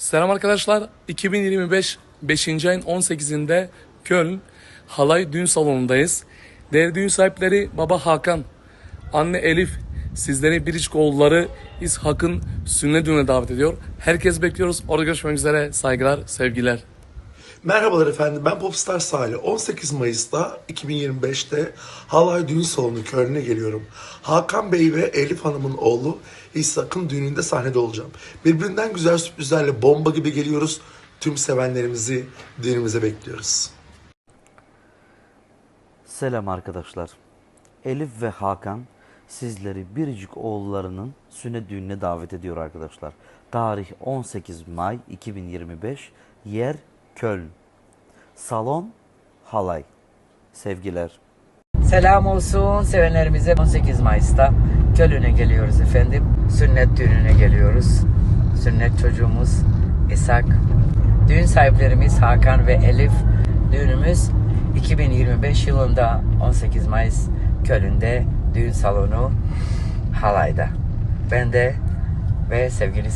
Selam arkadaşlar. 2025 5. ayın 18'inde Köln Halay Düğün Salonu'ndayız. Değerli düğün sahipleri Baba Hakan, Anne Elif, sizleri biricik oğulları İshak'ın sünnet düğüne davet ediyor. Herkes bekliyoruz. Orada görüşmek üzere. Saygılar, sevgiler. Merhabalar efendim ben Popstar Salih. 18 Mayıs'ta 2025'te Halay Düğün Salonu Köln'e geliyorum. Hakan Bey ve Elif Hanım'ın oğlu İshak'ın düğününde sahnede olacağım. Birbirinden güzel sürprizlerle bomba gibi geliyoruz. Tüm sevenlerimizi düğünümüze bekliyoruz. Selam arkadaşlar. Elif ve Hakan sizleri biricik oğullarının sünnet düğününe davet ediyor arkadaşlar. Tarih 18 May 2025, yer Köln. Salon Halay. Sevgiler. Selam olsun sevenlerimize 18 Mayıs'ta Kölün'e geliyoruz efendim. Sünnet düğününe geliyoruz. Sünnet çocuğumuz İshak. Düğün sahiplerimiz Hakan ve Elif. Düğünümüz 2025 yılında 18 Mayıs Kölün'de düğün salonu Halay'da. Ben de ve sevgili